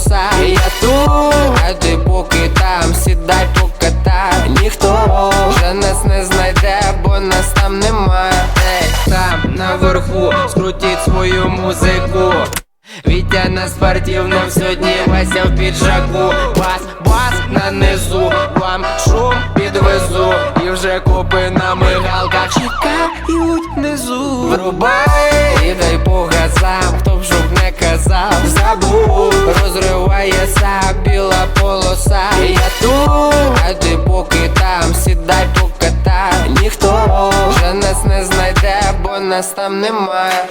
полоса. І я тут, а ти поки там, сідай покатай. Ніхто вже нас не знайде, бо нас там немає. Ей, там наверху, скрутіть свою музику. Вітя на спортивном сьогодні Вася в піджаку Бас, бас на низу, вам шум підвезу І вже копи на мигалках чекають внизу Врубай і дай полоса І я тут, а ти поки там, сідай покатай. Ніхто вже нас не знайде, бо нас там немає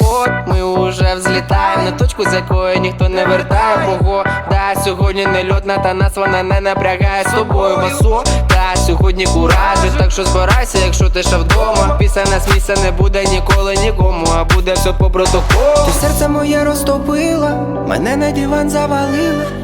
От ми уже взлітаємо на точку, з якої ніхто не вертає. Погода сьогодні не льотна, та нас вона не напрягає. З тобою басо Та сьогодні куражі, так що збирайся, якщо ти ще вдома. Після нас місця не буде ніколи нікому, а буде все по протоколу. Ти серце моє розтопила, мене на диван завалила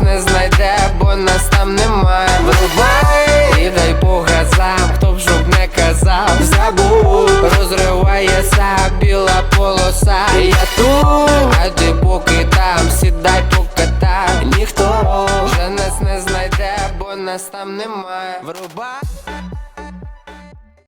Нас не знайде, бо нас там немає. Врубай і дай по газам, хто б жоб не казав, забув, розривається біла полоса. Я тут, а ти поки там, сідай покатай. Ніхто вже нас не знайде, бо нас там немає. Врубай